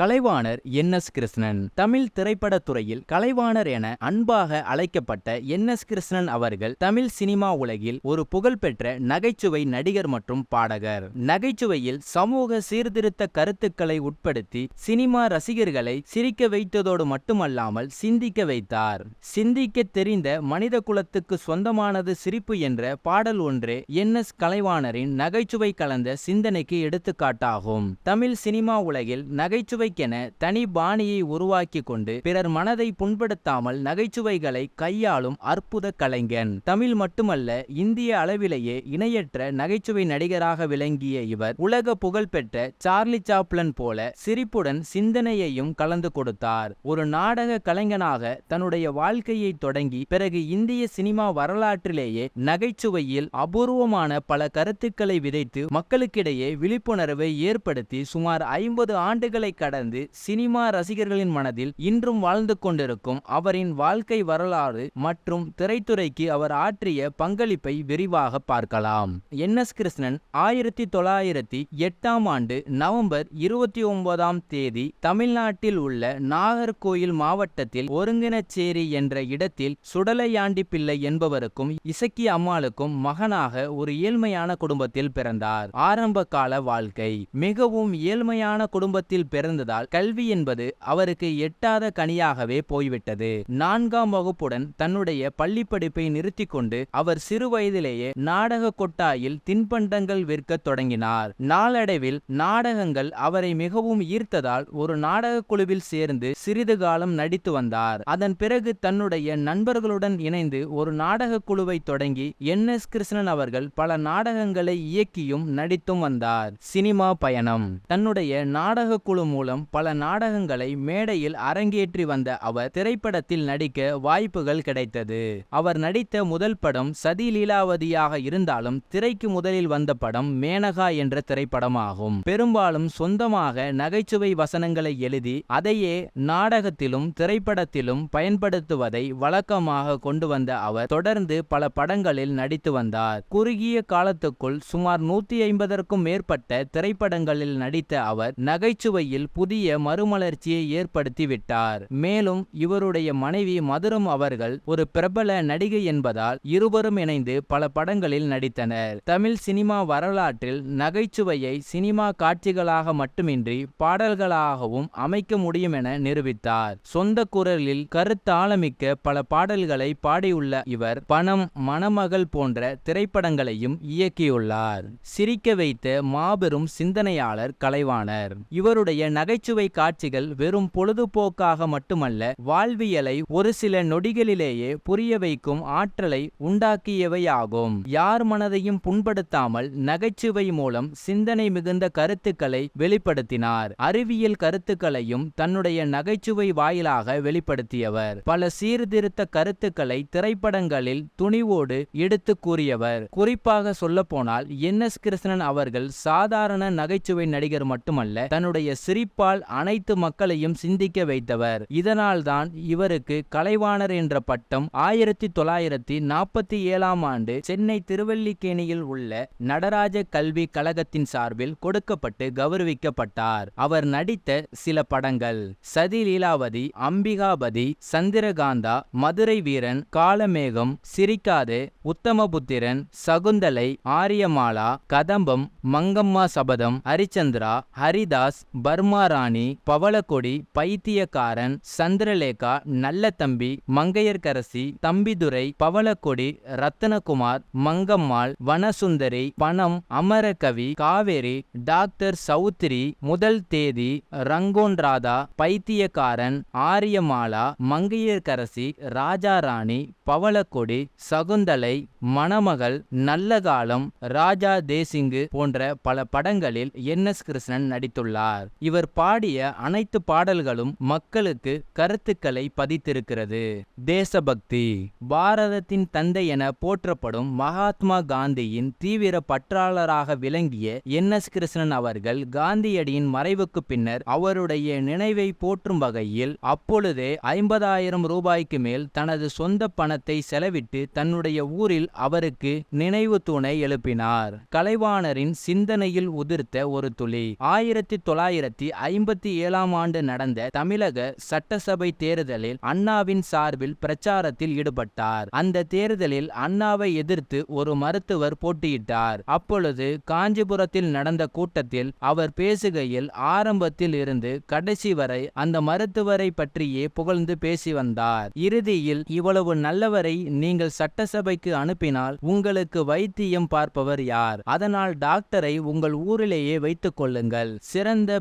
Kalaivanar N S Krishnan. Tamil திரைப்படத்துறையில் கலைவாணர் என அன்பாக அழைக்கப்பட்ட என் எஸ் கிருஷ்ணன் அவர்கள் தமிழ் சினிமா உலகில் ஒரு புகழ்பெற்ற நகைச்சுவை நடிகர் மற்றும் பாடகர். நகைச்சுவையில் சமூக சீர்திருத்த கருத்துக்களை உட்படுத்தி சினிமா ரசிகர்களை சிரிக்க வைத்ததோடு மட்டுமல்லாமல் சிந்திக்க வைத்தார். சிந்திக்க தெரிந்த மனித குலத்துக்கு சொந்தமானது சிரிப்பு என்ற பாடல் ஒன்றே என் எஸ் கலைவாணரின் நகைச்சுவை கலந்த சிந்தனைக்கு எடுத்துக்காட்டாகும். தமிழ் சினிமா உலகில் நகைச்சுவை நகைச்சுவைக்கென தனி பாணியை உருவாக்கி கொண்டு பிறர் மனதை புண்படுத்தாமல் நகைச்சுவைகளை கையாளும் அற்புத கலைஞன். தமிழ் மட்டுமல்ல இந்திய அளவிலேயே இணையற்ற நகைச்சுவை நடிகராக விளங்கிய இவர் உலக புகழ்பெற்ற சார்லி சாப்ளன் போல சிரிப்புடன் சிந்தனையையும் கலந்து கொடுத்தார். ஒரு நாடக கலைஞனாக தன்னுடைய வாழ்க்கையை தொடங்கி பிறகு இந்திய சினிமா வரலாற்றிலேயே நகைச்சுவையில் அபூர்வமான பல கருத்துக்களை விதைத்து மக்களுக்கிடையே விழிப்புணர்வை ஏற்படுத்தி சுமார் ஐம்பது ஆண்டுகளை கடந்து சினிமா ரசிகர்களின் மனதில் இன்றும் வாழ்ந்து கொண்டிருக்கும் அவரின் வாழ்க்கை வரலாறு மற்றும் திரைத்துறைக்கு அவர் ஆற்றிய பங்களிப்பை விரிவாக பார்க்கலாம். என். எஸ். கிருஷ்ணன் ஆயிரத்தி தொள்ளாயிரத்தி எட்டாம் ஆண்டு நவம்பர் இருபத்தி ஒன்பதாம் தேதி தமிழ்நாட்டில் உள்ள நாகர்கோயில் மாவட்டத்தில் ஒருங்கினச்சேரி என்ற இடத்தில் சுடலையாண்டி பிள்ளை என்பவருக்கும் இசக்கி அம்மாளுக்கும் மகனாக ஒரு ஏழ்மையான குடும்பத்தில் பிறந்தார். ஆரம்ப கால வாழ்க்கை மிகவும் ஏழ்மையான குடும்பத்தில் பிறந்த இருந்ததால் கல்வி என்பது அவருக்கு எட்டாத கனியாகவே போய்விட்டது. நான்காம் வகுப்புடன் தன்னுடைய பள்ளி படிப்பை நிறுத்தி கொண்டு அவர் சிறு வயதிலேயே நாடக கொட்டாயில் தின்பண்டங்கள் விற்கத் தொடங்கினார். நாளடைவில் நாடகங்கள் அவரை மிகவும் ஈர்த்ததால் ஒரு நாடக குழுவில் சேர்ந்து சிறிது காலம் நடித்து வந்தார். அதன் பிறகு தன்னுடைய நண்பர்களுடன் இணைந்து ஒரு நாடக குழுவை தொடங்கி என். எஸ். கிருஷ்ணன் அவர்கள் பல நாடகங்களை இயக்கியும் நடித்தும் வந்தார். சினிமா பயணம். தன்னுடைய நாடக குழு மூலம் மூலம் பல நாடகங்களை மேடையில் அரங்கேற்றி வந்த அவர் திரைப்படத்தில் நடிக்க வாய்ப்புகள் கிடைத்தது. அவர் நடித்த முதல் படம் சதி லீலாவதியாக இருந்தாலும் திரைக்கு முதலில் வந்த படம் மேனகா என்ற திரைப்படமாகும். பெரும்பாலும் சொந்தமாக நகைச்சுவை வசனங்களை எழுதி அதையே நாடகத்திலும் திரைப்படத்திலும் பயன்படுத்துவதை வழக்கமாக கொண்டு வந்த அவர் தொடர்ந்து பல படங்களில் நடித்து வந்தார். குறுகிய காலத்துக்குள் சுமார் நூத்தி ஐம்பதற்கும் மேற்பட்ட திரைப்படங்களில் நடித்த அவர் நகைச்சுவையில் புதிய மறுமலர்ச்சியை ஏற்படுத்தி விட்டார் மேலும் இவருடைய மனைவி மதுரம் அவர்கள் ஒரு பிரபல நடிகை என்பதால் இருவரும் இணைந்து பல படங்களில் நடித்தனர். தமிழ் சினிமா வரலாற்றில் நகைச்சுவையை சினிமா காட்சிகளாக மட்டுமின்றி பாடல்களாகவும் அமைக்க முடியும் என நிரூபித்தார். சொந்த குரலில் கருத்தாளமிக்க பல பாடல்களை பாடியுள்ள இவர் பணம் மணமகள் போன்ற திரைப்படங்களையும் இயக்கியுள்ளார். சிரிக்க வைத்த மாபெரும் சிந்தனையாளர் கலைவாணர். இவருடைய நகை நகைச்சுவை காட்சிகள் வெறும் பொழுதுபோக்காக மட்டுமல்ல வாழ்வியலை ஒரு சில நொடிகளிலேயே புரிய வைக்கும் ஆற்றலை உண்டாக்கியவையாகும். யார் மனதையும் புண்படுத்தாமல் நகைச்சுவை மூலம் சிந்தனை மிகுந்த கருத்துக்களை வெளிப்படுத்தினார். அறிவியல் கருத்துக்களையும் தன்னுடைய நகைச்சுவை வாயிலாக வெளிப்படுத்தியவர். பல சீர்திருத்த கருத்துக்களை திரைப்படங்களில் துணிவோடு எடுத்து கூறியவர். குறிப்பாக சொல்லப்போனால் என் எஸ் கிருஷ்ணன் அவர்கள் சாதாரண நகைச்சுவை நடிகர் மட்டுமல்ல தன்னுடைய சிரிப்பால் அனைத்து மக்களையும் சிந்திக்க வைத்தவர். இதனால்தான் இவருக்கு கலைவாணர் என்ற பட்டம் ஆயிரத்தி தொள்ளாயிரத்தி நாற்பத்தி ஏழாம் ஆண்டு சென்னை திருவல்லிக்கேணியில் உள்ள நடராஜ கல்வி கழகத்தின் சார்பில் கொடுக்கப்பட்டு கௌரவிக்கப்பட்டார். அவர் நடித்த சில படங்கள் சதி லீலாவதி அம்பிகாபதி சந்திரகாந்தா மதுரை வீரன் காலமேகம் சிரிக்காதே உத்தமபுத்திரன் சகுந்தலை ஆரியமாலா கதம்பம் மங்கம்மா சபதம் ஹரிச்சந்திரா ஹரிதாஸ் பர்மா ராணி பவளக்கொடி பைத்தியக்காரன் சந்திரலேகா நல்ல தம்பி மங்கையர்கரசி தம்பிதுரை பவளக்கொடி ரத்தனகுமார் மங்கம்மாள் வனசுந்தரி பணம் அமரகவி காவேரி டாக்டர் சௌத்ரி முதல் தேதி ரங்கோன் ராதா பைத்தியக்காரன் ஆரியமாலா மங்கையர்கரசி ராஜா ராணி பவளக்கொடி சகுந்தலை மணமகள் நல்ல காலம் ராஜா தேசிங்கு போன்ற பல படங்களில் என் எஸ் கிருஷ்ணன் நடித்துள்ளார். இவர் பாடிய அனைத்து பாடல்களும் மக்களுக்கு கருத்துக்களை பதித்திருக்கிறது. தேசபக்தி பாரதத்தின் தந்தை என போற்றப்படும் மகாத்மா காந்தியின் தீவிர பற்றாளராக விளங்கிய என். எஸ். கிருஷ்ணன் அவர்கள் காந்தியடியின் மறைவுக்கு பின்னர் அவருடைய நினைவை போற்றும் வகையில் அப்பொழுதே ஐம்பதாயிரம் ரூபாய்க்கு மேல் தனது சொந்த பணத்தை செலவிட்டு தன்னுடைய ஊரில் அவருக்கு நினைவு தூணை எழுப்பினார். கலைவாணரின் சிந்தனையில் உதிர்த்த ஒரு துளி. ஆயிரத்தி தொள்ளாயிரத்தி ஐம்பத்தி ஏழாம் ஆண்டு நடந்த தமிழக சட்டசபை தேர்தலில் அண்ணாவின் சார்பில் பிரச்சாரத்தில் ஈடுபட்டார். அந்த தேர்தலில் அண்ணாவை எதிர்த்து ஒரு மருத்துவர் போட்டியிட்டார். அப்பொழுது காஞ்சிபுரத்தில் நடந்த கூட்டத்தில் அவர் பேசுகையில் ஆரம்பத்தில் இருந்து கடைசி வரை அந்த மருத்துவரை பற்றியே புகழ்ந்து பேசி வந்தார். இறுதியில் இவ்வளவு நல்லவரை நீங்கள் சட்டசபைக்கு அனுப்பினால் உங்களுக்கு வைத்தியம் பார்ப்பவர் யார்? அதனால் டாக்டரை உங்கள் ஊரிலேயே வைத்துக் கொள்ளுங்கள். சிறந்த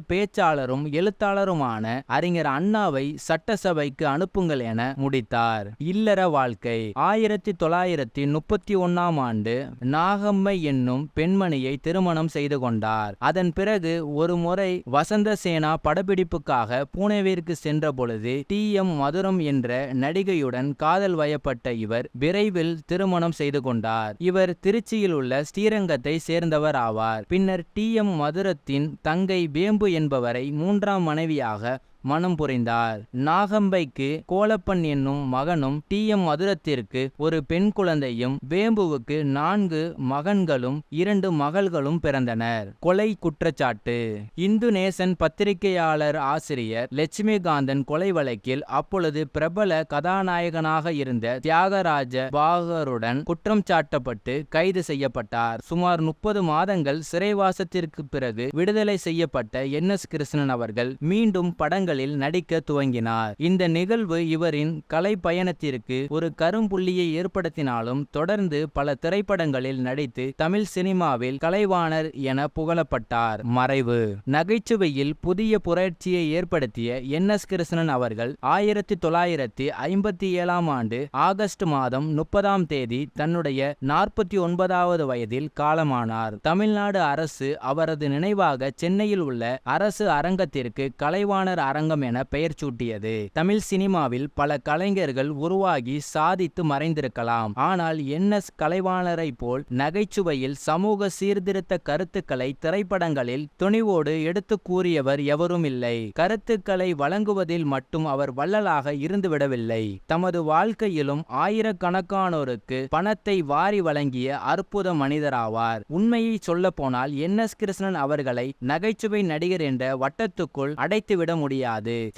பேச்சாளரும் எழுத்தாளருமான அறிஞர் அண்ணாவை சட்டசபைக்கு அனுப்புங்கள் என முடித்தார். இல்லற வாழ்க்கை. ஆயிரத்தி தொள்ளாயிரத்தி முப்பத்தி ஒன்னாம் ஆண்டு நாகம்மை என்னும் பெண்மணியை திருமணம் செய்து கொண்டார். அதன் பிறகு ஒரு முறை வசந்தசேனா படப்பிடிப்புக்காக பூனேவிற்கு சென்ற பொழுது டி. எம். மதுரம் என்ற நடிகையுடன் காதல் வயப்பட்ட இவர் விரைவில் திருமணம் செய்து கொண்டார். இவர் திருச்சியில் உள்ள ஸ்ரீரங்கத்தை சேர்ந்தவர் ஆவார். பின்னர் டி. எம். மதுரத்தின் தங்கை வேம்பு என்பவரை மூன்றாம் மனைவியாக மனம் புரிந்தார். நாகம்பைக்கு கோலப்பன் என்னும் மகனும் டி எம் மதுரத்திற்கு ஒரு பெண் குழந்தையும் வேம்புவுக்கு நான்கு மகன்களும் இரண்டு மகள்களும் பிறந்தனர். கொலை குற்றச்சாட்டு. இந்து நேசன் பத்திரிகையாளர் ஆசிரியர் லட்சுமிகாந்தன் கொலை வழக்கில் அப்பொழுது பிரபல கதாநாயகனாக இருந்த தியாகராஜ பாகருடன் குற்றம் சாட்டப்பட்டு கைது செய்யப்பட்டார். சுமார் முப்பது மாதங்கள் சிறைவாசத்திற்கு பிறகு விடுதலை செய்யப்பட்ட என். எஸ். கிருஷ்ணன் அவர்கள் மீண்டும் படங்கள் படங்களில் நடிக்க துவங்கினார். இந்த நிகழ்வு இவரின் கலை பயணத்திற்கு ஒரு கரும்புள்ளியை ஏற்படுத்தினாலும் தொடர்ந்து பல திரைப்படங்களில் நடித்து தமிழ் சினிமாவில் கலைவாணர் என புகழப்பட்டார். மறைவு. நகைச்சுவையில் புதிய புரட்சியை ஏற்படுத்திய என். எஸ். கிருஷ்ணன் அவர்கள் ஆயிரத்தி தொள்ளாயிரத்தி ஐம்பத்தி ஏழாம் ஆண்டு ஆகஸ்ட் மாதம் முப்பதாம் தேதி தன்னுடைய நாற்பத்தி ஒன்பதாவது வயதில் காலமானார். தமிழ்நாடு அரசு அவரது நினைவாக சென்னையில் உள்ள அரசு அரங்கத்திற்கு கலைவாணர் அரங்கம் என பெயர் சூட்டியது. தமிழ் சினிமாவில் பல கலைஞர்கள் உருவாகி சாதித்து மறைந்திருக்கலாம். ஆனால் என். எஸ். கலைவாணரை போல் நகைச்சுவையில் சமூக சீர்திருத்த கருத்துக்களை திரைப்படங்களில் துணிவோடு எடுத்து கூறியவர் எவரும் இல்லை. கருத்துக்களை வழங்குவதில் மட்டும் அவர் வள்ளலாக இருந்துவிடவில்லை. தமது வாழ்க்கையிலும் ஆயிரக்கணக்கானோருக்கு பணத்தை வாரி வழங்கிய அற்புத மனிதராவார். உண்மையை சொல்ல போனால் என். எஸ். கிருஷ்ணன் அவர்களை நகைச்சுவை நடிகர் என்ற வட்டத்துக்குள் அடைத்துவிட முடியாது.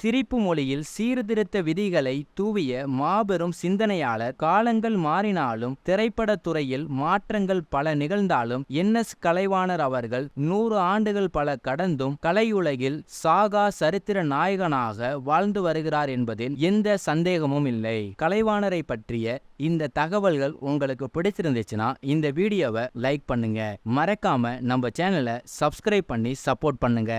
சிரிப்பு மொழியில் சீர்திருத்த விதிகளை தூவிய மாபெரும் சிந்தனையாளர் காலங்கள் மாறினாலும் திரைப்பட துறையில் மாற்றங்கள் பல நிகழ்ந்தாலும் என் எஸ் கலைவாணர் அவர்கள் நூறு ஆண்டுகள் பல கடந்தும் கலையுலகில் சாகா சரித்திர நாயகனாக வாழ்ந்து வருகிறார் என்பதில் எந்த சந்தேகமும் இல்லை. கலைவாணரை பற்றிய இந்த தகவல்கள் உங்களுக்கு பிடிச்சிருந்துச்சுன்னா இந்த வீடியோவை லைக் பண்ணுங்க. மறக்காம நம்ம சேனலை சப்ஸ்கிரைப் பண்ணி சப்போர்ட் பண்ணுங்க.